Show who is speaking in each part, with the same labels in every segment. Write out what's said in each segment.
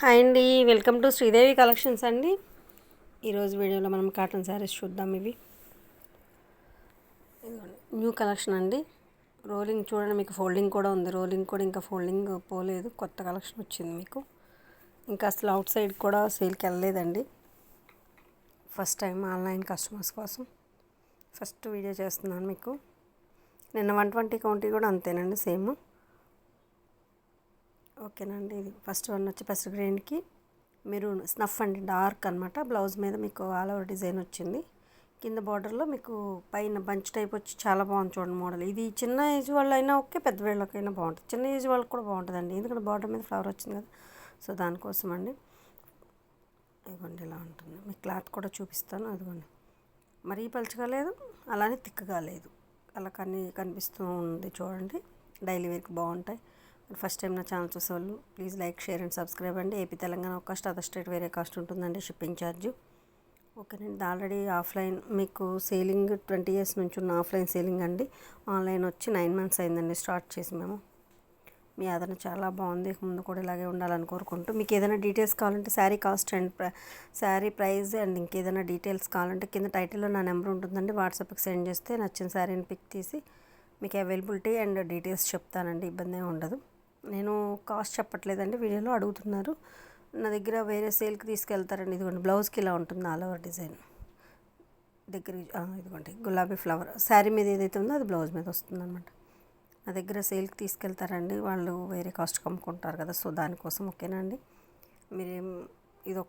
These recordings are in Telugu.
Speaker 1: హాయ్ అండి వెల్కమ్ టు శ్రీదేవి కలెక్షన్స్ అండి. ఈరోజు వీడియోలో మనం కాటన్ శారీస్ చూద్దాం ఇవి. న్యూ కలెక్షన్ అండి. రోలింగ్ చూడండి మీకు ఫోల్డింగ్ కూడా ఉంది. రోలింగ్ కూడా ఇంకా ఫోల్డింగ్ పోలేదు. కొత్త కలెక్షన్ వచ్చింది మీకు. ఇంకా అసలు అవుట్ సైడ్ కూడా సేల్కి వెళ్ళలేదండి. ఫస్ట్ టైం ఆన్లైన్ కస్టమర్స్ కోసం ఫస్ట్ వీడియో చేస్తున్నాను మీకు. నిన్న వన్ ట్వంటీ కౌంటీ కూడా అంతేనండి సేమ్. ఓకేనండి. ఇది ఫస్ట్ వన్ వచ్చి ఫస్ట్ గ్రీన్కి మెరూన్ స్నఫ్ అండి డార్క్ అనమాట బ్లౌజ్ మీద మీకు ఆల్ ఓవర్ డిజైన్ వచ్చింది. కింద బార్డర్లో మీకు పైన బంచ్ టైప్ వచ్చి చాలా బాగుంది చూడండి మోడల్. ఇది చిన్న ఏజ్ వాళ్ళు అయినా ఓకే పెద్ద వాళ్ళకైనా బాగుంటుంది. చిన్న ఏజ్ వాళ్ళకి కూడా బాగుంటుందండి. ఎందుకంటే బార్డర్ మీద ఫ్లవర్ వచ్చింది కదా. సో దానికోసం అండి ఇదిగోండి ఇలా ఉంటుంది. మీకు క్లాత్ కూడా చూపిస్తాను. అదిగోండి. మరీ పలుచగా లేదు అలానే తిక్కగా లేదు. అలా కని కనిపిస్తూ ఉంది చూడండి. డైలీ వేర్కి బాగుంటాయి. ఫస్ట్ టైం నా ఛానల్ చూసేవాళ్ళు please like share and subscribe అండి. ఏపీ తెలంగాణ ఒక కాస్ట్ అదర్ స్టేట్ వేరే కాస్ట్ ఉంటుందండి షిప్పింగ్ ఛార్జ్. ఓకేనండి ఆల్రెడీ ఆఫ్లైన్ మీకు సేలింగ్ ట్వంటీ ఇయర్స్ నుంచి ఉన్న ఆఫ్లైన్ సేలింగ్ అండి. ఆన్లైన్ వచ్చి నైన్ మంత్స్ అయిందండి స్టార్ట్ చేసి మేము. మీ ఆదరణ చాలా బాగుంది ముందు కూడా ఇలాగే ఉండాలని కోరుకుంటూ. మీకు ఏదైనా డీటెయిల్స్ కావాలంటే sari cost and sari price and ఇంకేదైనా డీటెయిల్స్ కావాలంటే కింద టైటిల్లో నా నెంబర్ ఉంటుందండి. వాట్సాప్కి సెండ్ చేస్తే నచ్చిన శారీని పిక్ తీసి మీకు అవైలబిలిటీ అండ్ డీటెయిల్స్ చెప్తానండి ఇబ్బంది ఏమి ఉండదు. నేను కాస్ట్ చెప్పట్లేదండి వీడియోలో అడుగుతున్నారు. నా దగ్గర వేరే సేల్కి తీసుకెళ్తారండి ఇదిగోండి బ్లౌజ్కి ఇలా ఉంటుంది ఆల్ ఓవర్ డిజైన్. దగ్గర ఇదిగోండి గులాబీ ఫ్లవర్. శారీ మీద ఏదైతే ఉందో అది బ్లౌజ్ మీద వస్తుంది అనమాట నా దగ్గర సేల్కి తీసుకెళ్తారండి వాళ్ళు వేరే కాస్ట్ కమ్ముకుంటారు కదా సో దానికోసం ఓకేనండి మీరేం ఇది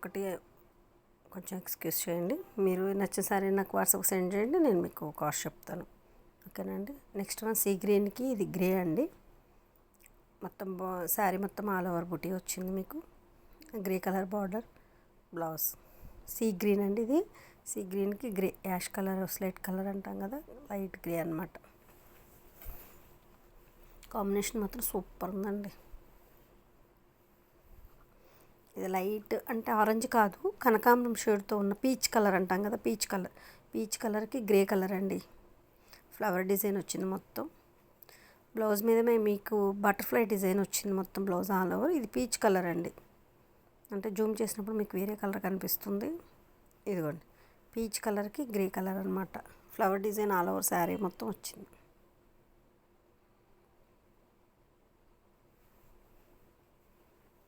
Speaker 1: కొంచెం ఎక్స్క్యూజ్ చేయండి. మీరు నచ్చిన సారీ నాకు వాట్సాప్ సెండ్ చేయండి నేను మీకు కాస్ట్ చెప్తాను. ఓకేనండి నెక్స్ట్ వన్ సీ గ్రీన్కి ఇది గ్రే అండి. మొత్తం శారీ మొత్తం ఆల్ ఓవర్ బుటీ వచ్చింది మీకు. Grey colour border blouse. Sea green అండి ఇది. సీ గ్రీన్కి grey ash colour slight colour అంటాం కదా లైట్ గ్రే అనమాట కాంబినేషన్ మాత్రం సూపర్ ఉందండి. ఇది లైట్ అంటే ఆరెంజ్ కాదు కనకాంబరం షేడ్తో ఉన్న పీచ్ కలర్ అంటాం కదా పీచ్ కలర్. పీచ్ కలర్కి గ్రే కలర్ అండి. ఫ్లవర్ డిజైన్ వచ్చింది మొత్తం. బ్లౌజ్ మీద మీకు బటర్ఫ్లై డిజైన్ వచ్చింది మొత్తం బ్లౌజ్ ఆల్ ఓవర్. ఇది పీచ్ కలర్ అండి. అంటే జూమ్ చేసినప్పుడు మీకు వేరే కలర్ కనిపిస్తుంది. ఇదిగోండి. పీచ్ కలర్కి గ్రే కలర్ అనమాట flower design all over sari మొత్తం వచ్చింది.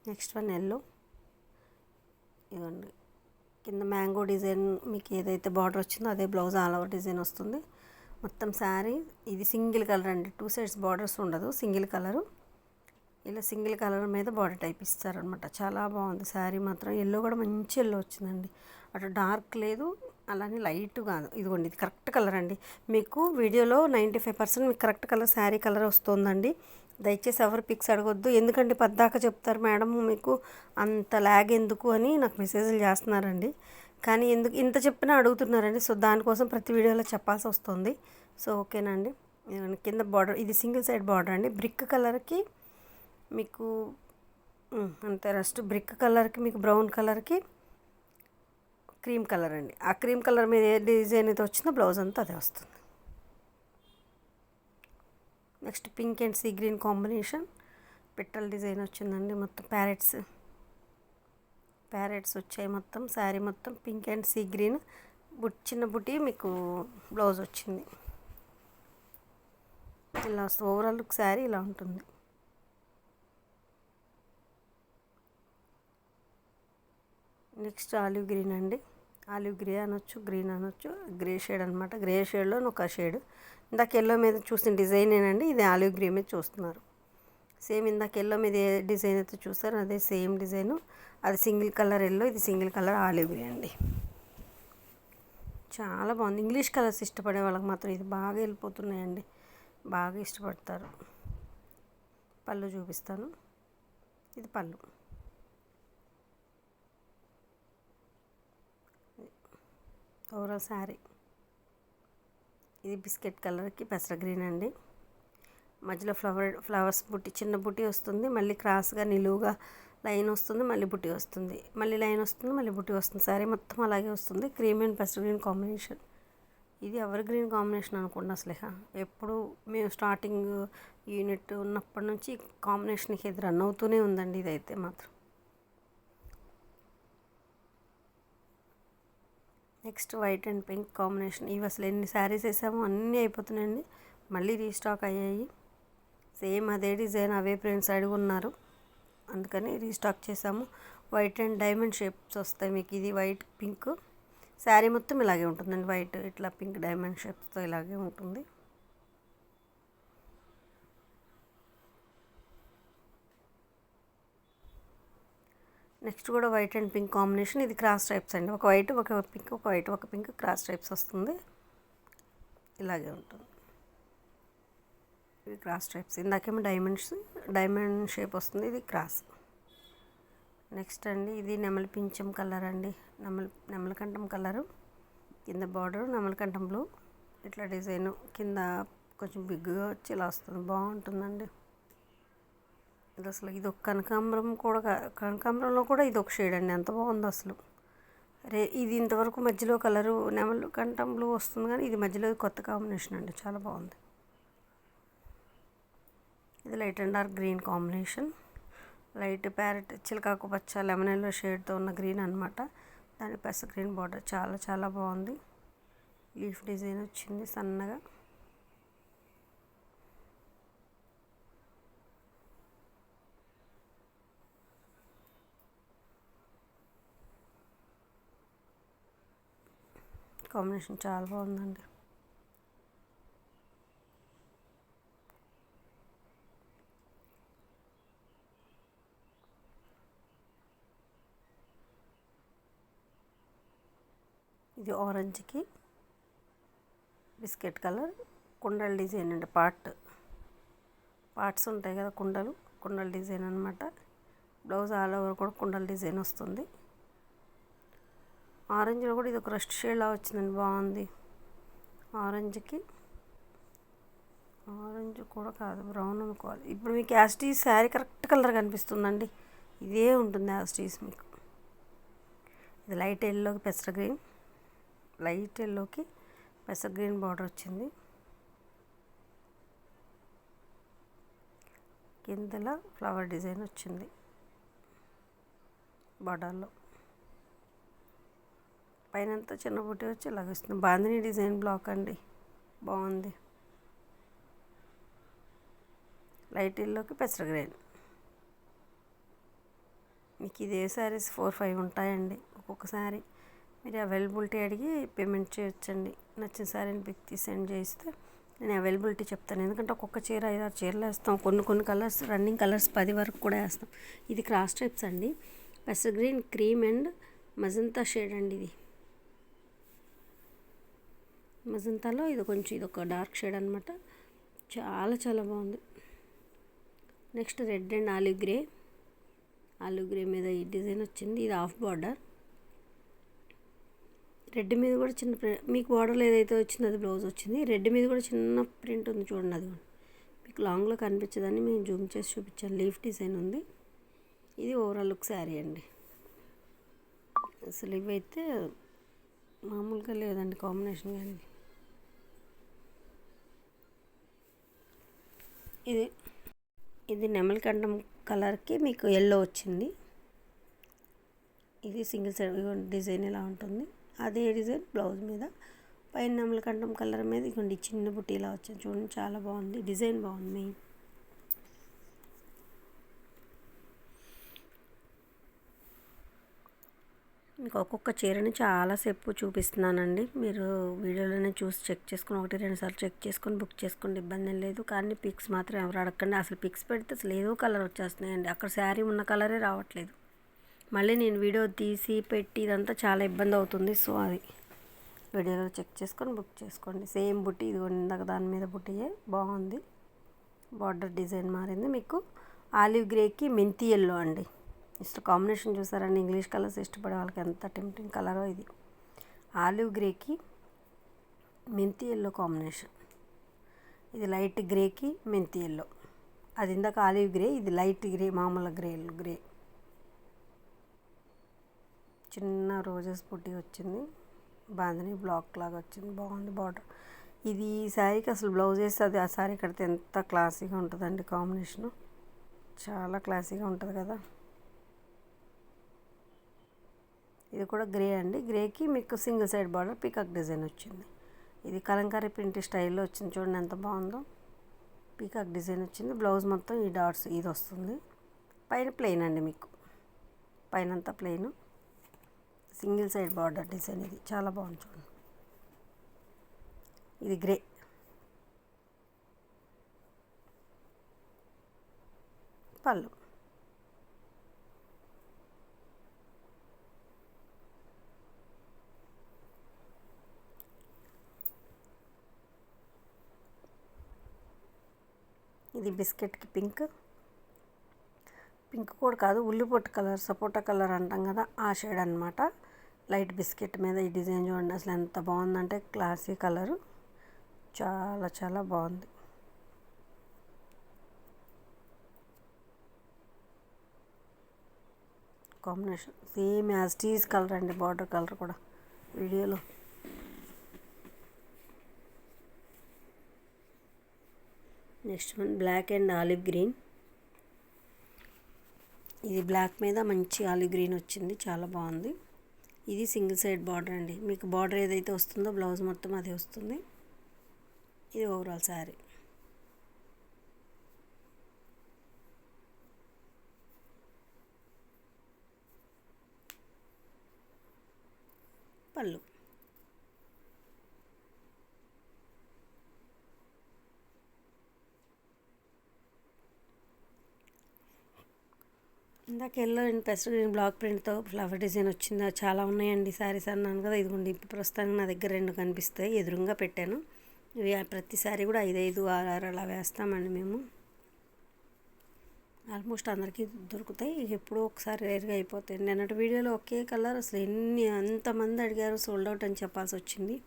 Speaker 1: Next one yellow. ఇదిగోండి. కింద మ్యాంగో డిజైన్ మీకు ఏదైతే బార్డర్ వచ్చిందో అదే బ్లౌజ్ ఆల్ ఓవర్ డిజైన్ వస్తుంది. మొత్తం శారీ ఇది సింగిల్ కలర్ అండి. టూ సైడ్స్ బార్డర్స్ ఉండదు. Single colour. ఇలా సింగిల్ కలర్ మీద బార్డర్ టైప్ ఇస్తారనమాట చాలా బాగుంది. శారీ మాత్రం ఎల్లో కూడా మంచి ఎల్లో వచ్చిందండి. అటు డార్క్ లేదు అలానే లైట్ కాదు. ఇదిగోండి ఇది కరెక్ట్ కలర్ అండి. మీకు వీడియోలో నైంటీ ఫైవ్ పర్సెంట్ మీకు కరెక్ట్ కలర్ శారీ కలర్ వస్తుందండి. దయచేసి ఎవరు పిక్స్ అడగొద్దు. ఎందుకంటే పద్దాక చెప్తారు మేడం మీకు అంత ల్యాగ్ ఎందుకు అని నాకు మెసేజ్లు చేస్తున్నారండి. కానీ ఎందుకు ఇంత చెప్పినా అడుగుతున్నారండి. సో దానికోసం ప్రతి వీడియోలో చెప్పాల్సి వస్తుంది. సో ఓకేనండి. కింద బార్డర్ ఇది సింగిల్ సైడ్ బార్డర్ అండి. బ్రిక్ కలర్కి మీకు అంతే రస్ట్. బ్రిక్ కలర్కి మీకు బ్రౌన్ కలర్కి క్రీమ్ కలర్ అండి. ఆ క్రీమ్ కలర్ మీద ఏ డిజైన్ అయితే వచ్చిందో బ్లౌజ్ అంతా అదే వస్తుంది. Next pink and sea green combination. పిట్టల్ design వచ్చిందండి. మొత్తం ప్యారెట్స్. ప్యారెట్స్ వచ్చాయి మొత్తం శారీ మొత్తం పింక్ అండ్ సీ గ్రీన్. బుట్ చిన్న బుట్టి మీకు బ్లౌజ్ వచ్చింది. ఇలా వస్తుంది. ఓవరాల్ లుక్ శారీ ఇలా ఉంటుంది. నెక్స్ట్ ఆలివ్ గ్రీన్ అండి. ఆలివ్ గ్రే అనొచ్చు గ్రీన్ అనొచ్చు గ్రే షేడ్ అనమాట గ్రే షేడ్లో ఒక షేడ్ ఇందాక ఎల్లో మీద చూసిన డిజైన్ ఏనండి ఇది ఆలివ్ గ్రే మీద చూస్తున్నారు. సేమ్ ఇందాక ఎల్లో మీద ఏ డిజైన్ అయితే చూస్తారు అదే సేమ్ డిజైను. అది సింగిల్ కలర్ ఎల్లో ఇది సింగిల్ కలర్ ఆలివ్ గ్రీన్ అండి. చాలా బాగుంది. ఇంగ్లీష్ కలర్స్ ఇష్టపడే వాళ్ళకి మాత్రం ఇది బాగా వెళ్ళిపోతున్నాయండి బాగా ఇష్టపడతారు. పళ్ళు చూపిస్తాను. ఇది పళ్ళు. ఓవరాల్ శారీ. ఇది బిస్కెట్ కలర్కి పెసర గ్రీన్ అండి. మధ్యలో ఫ్లవర్ ఫ్లవర్స్ బుట్టి చిన్న బుట్టి వస్తుంది. మళ్ళీ క్రాస్గా నిలువుగా లైన్ వస్తుంది మళ్ళీ బుట్టి వస్తుంది. మళ్ళీ లైన్ వస్తుంది మళ్ళీ బుట్టి వస్తుంది. సారీ మొత్తం అలాగే వస్తుంది. క్రీమ్ అండ్ పెస్ట్ గ్రీన్ కాంబినేషన్. ఇది ఎవర్ గ్రీన్ కాంబినేషన్ అనుకుంటున్నా అసలు ఎప్పుడు మేము స్టార్టింగ్ యూనిట్ ఉన్నప్పటి నుంచి కాంబినేషన్కి ఇది రన్ అవుతూనే ఉందండి ఇదైతే మాత్రం. Next white and pink combination. ఇవి అసలు ఎన్ని శారీస్ వేసామో అన్నీ అయిపోతున్నాయండి. మళ్ళీ రీస్టాక్ అయ్యాయి. సేమ్ అదే డిజైన్ అవే ప్రింట్స్ ఉన్నారు. అందుకని రీస్టాక్ చేసాము వైట్ అండ్ డైమండ్ షేప్స్ వస్తాయి మీకు. ఇది వైట్ పింక్ శారీ మొత్తం ఇలాగే ఉంటుందండి. వైట్ ఇట్లా పింక్ డైమండ్ షేప్స్తో ఇలాగే ఉంటుంది. నెక్స్ట్ కూడా వైట్ అండ్ పింక్ కాంబినేషన్ ఇది క్రాస్ టైప్స్ అండి. ఒక వైట్ ఒక పింక్ ఒక వైట్ ఒక పింక్ క్రాస్ టైప్స్ వస్తుంది. ఇలాగే ఉంటుంది. ఇవి క్రాస్ టైప్స్. ఇందాకేమో డైమండ్స్ డైమండ్ షేప్ వస్తుంది ఇది క్రాస్. నెక్స్ట్ అండి ఇది నెమలి పింఛం కలర్ అండి. నెమలి నెమలకంఠం కలరు. కింద బార్డర్ నెమలకంఠం బ్లూ. ఇట్లా డిజైన్ కింద కొంచెం బిగ్గా వచ్చి ఇలా వస్తుంది. బాగుంటుందండి. ఇది అసలు ఇది ఒక కనకాంబరం కూడా కనకాంబరంలో కూడా ఇది ఒక షేడ్ అండి. ఎంత బాగుందో అసలు. రే ఇది ఇంతవరకు మధ్యలో కలరు నెమలు కంఠం బ్లూ వస్తుంది కానీ ఇది మధ్యలో కొత్త కాంబినేషన్ అండి. చాలా బాగుంది. ఇది light and dark green combination. Light parrot చిలకాకు పచ్చ లెమన్ ఎల్లో షేడ్తో ఉన్న గ్రీన్ అనమాట దాని పెస గ్రీన్ బార్డర్ చాలా చాలా బాగుంది. లీఫ్ డిజైన్ వచ్చింది సన్నగా. కాంబినేషన్ చాలా బాగుందండి. ఇది ఆరెంజ్కి బిస్కెట్ కలర్ కుండల డిజైన్ అండి పార్ట్. పార్ట్స్ ఉంటాయి కదా కుండలు కుండల డిజైన్ అనమాట బ్లౌజ్ ఆల్ ఓవర్ కూడా కుండల డిజైన్ వస్తుంది. ఆరెంజ్లో కూడా ఇది ఒక రస్ట్ షేడ్లా వచ్చిందండి బాగుంది. ఆరెంజ్కి ఆరెంజ్ కూడా కాదు బ్రౌన్ అనుకోవాలి. ఇప్పుడు మీకు యాస్టీస్ శారీ కరెక్ట్ కలర్ కనిపిస్తుందండి. ఇదే ఉంటుంది యాస్టీస్ మీకు. ఇది లైట్ ఎల్లోకి పెసర గ్రీన్ లైట్ ఎల్లోకి పెసర గ్రీన్ బార్డర్ వచ్చింది. కిందల ఫ్లవర్ డిజైన్ వచ్చింది. బార్డర్లో పైన చిన్న బుట్టి వచ్చి ఇలాగ వస్తుంది. బాందిని డిజైన్ బ్లాక్ అండి. బాగుంది. లైట్ ఎల్లోకి పెసర గ్రీన్. మీకు ఇదే శారీస్ ఫోర్ ఫైవ్ ఉంటాయండి ఒక్కొక్క శారీ మీరు అవైలబిలిటీ అడిగి పేమెంట్ చేయొచ్చండి. నచ్చిన శారీని పిక్ తీసి సెండ్ చేస్తే నేను అవైలబిలిటీ చెప్తాను. ఎందుకంటే ఒక్కొక్క చీర ఐదు ఆరు చీరలు వేస్తాం. కొన్ని కొన్ని కలర్స్ రన్నింగ్ కలర్స్ పది వరకు కూడా వేస్తాం. ఇది క్రాస్ టైప్స్ అండి. పెసర్ green cream and magenta shade అండి ఇది. మజంతాలో ఇది కొంచెం ఇది ఒక డార్క్ షేడ్ అనమాట చాలా చాలా బాగుంది. Next red and olive grey. Olive grey మీద ఈ డిజైన్ వచ్చింది. ఇది హాఫ్ బార్డర్. రెడ్ మీద కూడా చిన్న ప్రింట్ మీకు బార్డర్లో ఏదైతే వచ్చిందో అది బ్లౌజ్ వచ్చింది. రెడ్ మీద కూడా చిన్న ప్రింట్ ఉంది చూడండి అది కూడా మీకు లాంగ్లో కనిపించదని మేము జూమ్ చేసి చూపించాను. లీఫ్ డిజైన్ ఉంది. ఇది ఓవరాల్ లుక్ శారీ అండి. అసలు ఇవైతే మామూలుగా లేదండి కాంబినేషన్ కానీ. ఇది ఇది నెమలికంఠం కలర్కి మీకు ఎల్లో వచ్చింది. ఇది సింగిల్ సైడ్ డిజైన్ ఎలా ఉంటుంది. అదే డిజైన్ బ్లౌజ్ మీద. పైన నమలకంఠం కలర్ మీద ఇదిగోండి చిన్న బుట్టి ఇలా వచ్చింది చూడండి చాలా బాగుంది. డిజైన్ బాగుంది. మీకు ఒక్కొక్క చీరని చాలాసేపు చూపిస్తున్నానండి. మీరు వీడియోలోనే చూసి చెక్ చేసుకుని ఒకటి రెండు సార్లు చెక్ చేసుకొని బుక్ చేసుకోండి ఇబ్బంది లేదు. కానీ పిక్స్ మాత్రం ఎవరు అడగండి అసలు పిక్స్ పెడితే అసలు ఏదో కలర్ వచ్చేస్తున్నాయండి. అక్కడ శారీ ఉన్న కలరే రావట్లేదు. మళ్ళీ నేను వీడియో తీసి పెట్టి ఇదంతా చాలా ఇబ్బంది అవుతుంది. సో అది వీడియోలో చెక్ చేసుకొని బుక్ చేసుకోండి. సేమ్ బుట్టి ఇది ఇందాక దాని మీద బుట్టియే. బాగుంది. బార్డర్ డిజైన్ మారింది. మీకు ఆలివ్ గ్రేకి మెంతి ఎల్లో అండి. ఇష్ట కాంబినేషన్ చూసారండి ఇంగ్లీష్ కలర్స్ ఇష్టపడే వాళ్ళకి ఎంత టెంప్టింగ్ కలరో ఇది. ఆలివ్ గ్రేకి మెంతి ఎల్లో కాంబినేషన్. ఇది లైట్ గ్రేకి మెంతి ఎల్లో అది ఇందాక ఆలివ్ గ్రే ఇది లైట్ గ్రే మామూలు గ్రే గ్రే. చిన్న రోజెస్ పుట్టి వచ్చింది. బాందని బ్లాక్ లాగా వచ్చింది. బాగుంది బార్డర్. ఇది ఈ శారీకి అసలు బ్లౌజ్ వేస్తే అది ఆ శారీ కడితే ఎంత క్లాసీగా ఉంటుందండి కాంబినేషను. చాలా క్లాసీగా ఉంటుంది కదా. ఇది కూడా గ్రే అండి. గ్రేకి మీకు single side border peacock design వచ్చింది. ఇది కలంకారీ ప్రింట్ స్టైల్లో వచ్చింది చూడండి ఎంత బాగుందో. పీకాక్ డిజైన్ వచ్చింది. బ్లౌజ్ మొత్తం ఈ డాట్స్ ఇది వస్తుంది. పైన ప్లెయిన్ అండి మీకు. పైనంతా plain. Single side border design ఇది. చాలా బాగుంది చూడండి. ఇది గ్రే. పళ్ళు. ఇది బిస్కెట్కి పింక్. పింక్ కూడా కాదు ఉల్లిపొట్టు కలర్ సపోటా కలర్ అంటాం కదా ఆ షేడ్ అనమాట లైట్ బిస్కెట్ మీద ఈ డిజైన్ చూడండి అసలు ఎంత బాగుందంటే క్లాసీ కలరు. చాలా చాలా బాగుంది. Combination same as this colour అండి బార్డర్ కలర్ కూడా వీడియోలో. Next one black and olive green. ఇది బ్లాక్ మీద మంచి ఆలివ్ గ్రీన్ వచ్చింది చాలా బాగుంది. ఇది సింగిల్ సైడ్ బార్డర్ అండి. మీకు బార్డర్ ఏదైతే వస్తుందో బ్లౌజ్ మొత్తం అదే వస్తుంది. ఇది ఓవరాల్ శారీ పళ్ళు. ఇందాక ఎల్లో అండ్ పెస్ట్ గ్రీన్ బ్లాక్ ప్రింట్తో ఫ్లవర్ డిజైన్ వచ్చిందా? చాలా ఉన్నాయండి శారీస్ అన్నాను కదా ఇదిగోండి ఇప్పుడు ప్రస్తుతానికి నా దగ్గర రెండు కనిపిస్తాయి. ఎదురుగా పెట్టాను. ఇవి ప్రతిసారి కూడా ఐదు ఐదు ఆరు ఆరు అలా వేస్తామండి మేము. ఆల్మోస్ట్ అందరికీ దొరుకుతాయి. ఎప్పుడో ఒకసారి రేర్గా అయిపోతాయి నిన్నటి వీడియోలో ఒకే కలర్ అసలు ఎన్ని అంతమంది అడిగారు సోల్డ్ అవుట్ అని చెప్పాల్సి వచ్చింది.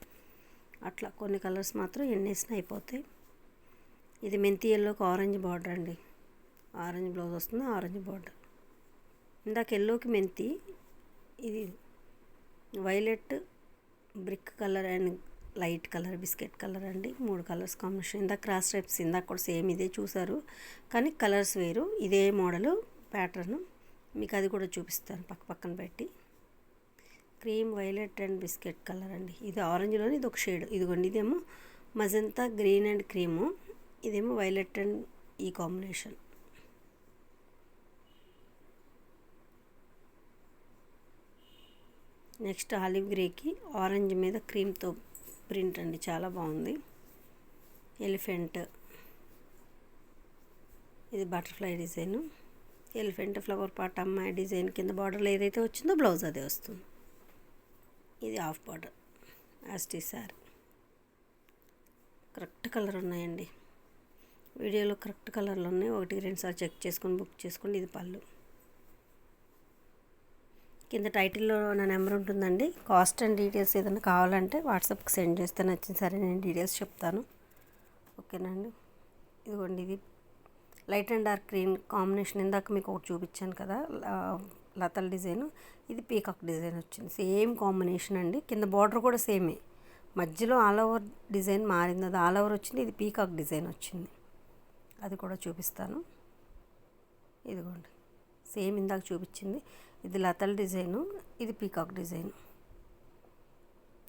Speaker 1: అట్లా కొన్ని కలర్స్ మాత్రం ఎన్నేసిన అయిపోతాయి. ఇది మెంతి ఎల్లోకి ఆరెంజ్ బార్డర్ అండి. ఆరెంజ్ బ్లౌజ్ వస్తుంది ఆరెంజ్ బార్డర్. ఇందాక ఎల్లోకి మెంతి ఇది violet brick colour and light colour biscuit colour అండి. మూడు కలర్స్ కాంబినేషన్. ఇందాక క్రాస్ టైప్స్ ఇందాక కూడా సేమ్ ఇదే చూసారు కానీ కలర్స్ వేరు. ఇదే మోడలు ప్యాటర్న్. మీకు అది కూడా చూపిస్తాను పక్క పక్కన పెట్టి. Cream violet and biscuit colour అండి. ఇది ఆరెంజ్లోని ఇది ఒక షేడ్. ఇదిగోండి ఇదేమో మజంతా గ్రీన్ అండ్ క్రీము. ఇదేమో వైలెట్ అండ్ ఈ కాంబినేషన్. నెక్స్ట్ ఆలివ్ గ్రేకి ఆరెంజ్ మీద క్రీమ్తో ప్రింట్ అండి చాలా బాగుంది. ఎలిఫెంట్. ఇది butterfly design. Elephant flower pot అమ్మాయి డిజైన్ కింద బార్డర్లో ఏదైతే వచ్చిందో బ్లౌజ్ అదే వస్తుంది. ఇది హాఫ్ బార్డర్ అస్టీ శారీ కరెక్ట్ కలర్ ఉన్నాయండి. వీడియోలో కరెక్ట్ కలర్లు ఉన్నాయి. ఒకటి రెండు సార్లు చెక్ చేసుకొని బుక్ చేసుకోండి. ఇది పళ్ళు. కింద టైటిల్లో నా నెంబర్ ఉంటుందండి. కాస్ట్ అండ్ డీటెయిల్స్ ఏదైనా కావాలంటే వాట్సాప్కి సెండ్ చేస్తే నచ్చింది సరే నేను డీటెయిల్స్ చెప్తాను. ఓకేనండి? ఇదిగోండి ఇది. Light and dark green combination ఇందాక మీకు ఒకటి చూపించాను కదా లతల్ డిజైన్. ఇది పీకాక్ డిజైన్ వచ్చింది. సేమ్ కాంబినేషన్ అండి. కింద బార్డర్ కూడా సేమే. మధ్యలో ఆల్ ఓవర్ డిజైన్ మారింది. అది ఆల్ ఓవర్ వచ్చింది. ఇది పీకాక్ డిజైన్ వచ్చింది. అది కూడా చూపిస్తాను. ఇదిగోండి. సేమ్ ఇందాక చూపించింది. ఇది లతల్ డిజైను ఇది పీకాక్ డిజైన్.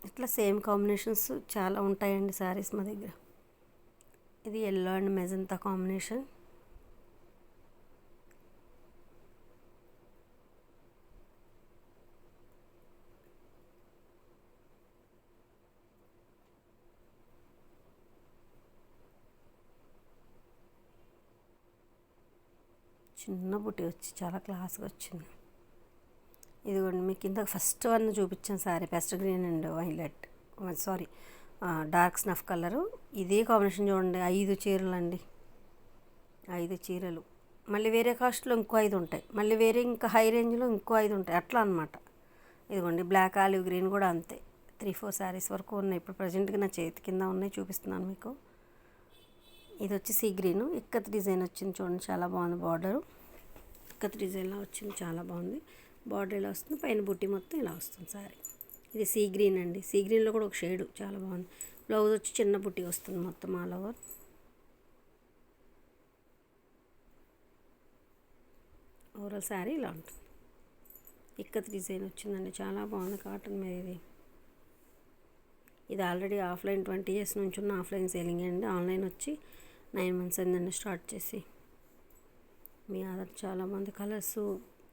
Speaker 1: ఇట్లా సేమ్ కాంబినేషన్స్ చాలా ఉంటాయండి శారీస్ మా దగ్గర. ఇది ఎల్లో అండ్ మెజంతా కాంబినేషన్. చిన్న బుట్టి వచ్చి చాలా క్లాస్గా వచ్చింది. ఇదిగోండి మీకు ఇందాక ఫస్ట్ వన్ చూపించాను sorry pest green and violet. Sorry dark snuff colour. ఇదే కాంబినేషన్ చూడండి ఐదు చీరలు అండి ఐదు చీరలు. మళ్ళీ వేరే కాస్ట్లో ఇంకో ఐదు ఉంటాయి. మళ్ళీ వేరే ఇంకా హై రేంజ్లో ఇంకో ఐదు ఉంటాయి. అట్లా అనమాట ఇదిగోండి బ్లాక్ ఆలివ్ గ్రీన్ కూడా అంతే. త్రీ ఫోర్ శారీస్ వరకు ఉన్నాయి. ఇప్పుడు ప్రజెంట్గా నా చేతి కింద ఉన్నాయి చూపిస్తున్నాను మీకు. ఇది వచ్చి సీ గ్రీన్. ఇక్కత్ డిజైన్ వచ్చింది చూడండి చాలా బాగుంది బార్డరు. ఇక్కత్ డిజైన్లో వచ్చింది. చాలా బాగుంది. బార్డర్ ఇలా వస్తుంది పైన బుట్టి మొత్తం ఇలా వస్తుంది సారీ. ఇది సీ గ్రీన్ అండి. సీ గ్రీన్లో కూడా ఒక షేడు. చాలా బాగుంది. బ్లౌజ్ వచ్చి చిన్న బుట్టి వస్తుంది మొత్తం ఆల్ ఓవర్. ఓవరాల్ శారీ ఇలా ఉంటుంది. ఇక్కత్ డిజైన్ వచ్చిందండి. చాలా బాగుంది కాటన్ మీద ఇది. ఇది ఆల్రెడీ ఆఫ్లైన్ ట్వంటీ ఇయర్స్ నుంచి ఉన్న ఆఫ్లైన్ సేలింగ్ అండి. ఆన్లైన్ వచ్చి నైన్ మంత్స్ అయిందండి స్టార్ట్ చేసి. మీ ఆధార్ చాలా కలర్స్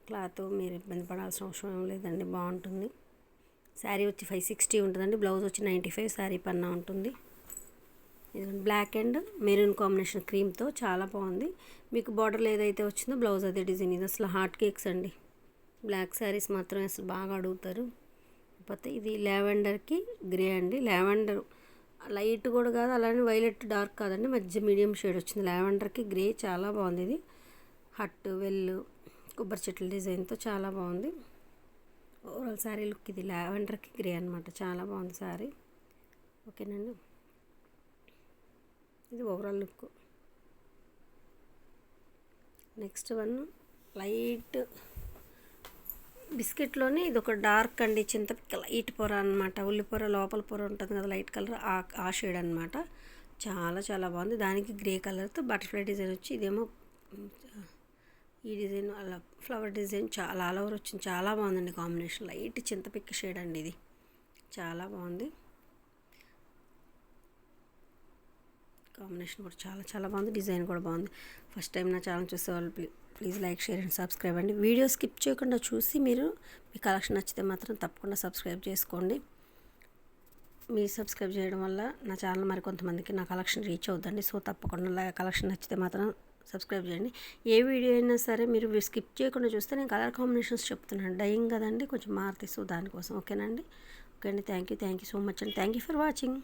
Speaker 1: క్లాత్ మీరు ఇబ్బంది పడాల్సిన అవసరం ఏం లేదండి బాగుంటుంది. శారీ వచ్చి ఫైవ్ సిక్స్టీ ఉంటుందండి బ్లౌజ్ వచ్చి నైంటీ ఫైవ్ శారీ పన్నా ఉంటుంది. ఇది బ్లాక్ అండ్ మెరూన్ కాంబినేషన్ క్రీమ్తో చాలా బాగుంది. మీకు బార్డర్లో ఏదైతే వచ్చిందో బ్లౌజ్ అదే డిజైన్. ఇది అసలు హాట్ కేక్స్ అండి. బ్లాక్ శారీస్ మాత్రం అసలు బాగా అడుగుతారు. కాకపోతే ఇది లావెండర్కి గ్రే అండి. లావెండర్ లైట్ కూడా కాదు అలానే వైలెట్ డార్క్ కాదండి. మధ్య మీడియం షేడ్ వచ్చింది. లావెండర్కి గ్రే చాలా బాగుంది ఇది. హట్ వెల్లు కొబ్బరి చెట్ల డిజైన్తో చాలా బాగుంది. ఓవరాల్ శారీ లుక్ ఇది లావెండర్కి గ్రే అనమాట చాలా బాగుంది శారీ. ఓకేనండి? ఇది overall look. Next one light బిస్కెట్లోనే ఇది ఒక డార్క్ అండి చింతపిక్క లైట్ పొర అనమాట ఉల్లి పొర లోపల పొర ఉంటుంది కదా లైట్ కలర్ ఆ ఆ షేడ్ అనమాట చాలా చాలా బాగుంది. దానికి గ్రే కలర్తో బటర్ఫ్లై డిజైన్ వచ్చి ఇదేమో ఈ డిజైన్ అలా ఫ్లవర్ డిజైన్ చాలా ఆల్ ఓవర్ వచ్చింది. చాలా బాగుందండి కాంబినేషన్. లైట్ చింతపిక్క షేడ్ అండి ఇది. చాలా బాగుంది. కాంబినేషన్ కూడా చాలా చాలా బాగుంది. డిజైన్ కూడా బాగుంది. ఫస్ట్ టైం నా ఛానల్ చూసే వాళ్ళు please like share and subscribe అండి. వీడియో స్కిప్ చేయకుండా చూసి మీరు మీ కలెక్షన్ నచ్చితే మాత్రం తప్పకుండా సబ్స్క్రైబ్ చేసుకోండి. మీరు సబ్స్క్రైబ్ చేయడం వల్ల నా ఛానల్ మరి కొంతమందికి నా కలెక్షన్ రీచ్ అవుతుందండి. సో తప్పకుండా కలెక్షన్ నచ్చితే మాత్రం సబ్స్క్రైబ్ చేయండి. ఏ వీడియో అయినా సరే మీరు స్కిప్ చేయకుండా చూస్తే నేను కలర్ కాంబినేషన్స్ చెప్తున్నాను. డయింగ్ కదండి కొంచెం మారుతాయి సో దానికోసం. ఓకేనండి? ఓకే అండి thank you thank you so much అండి. Thank you for watching.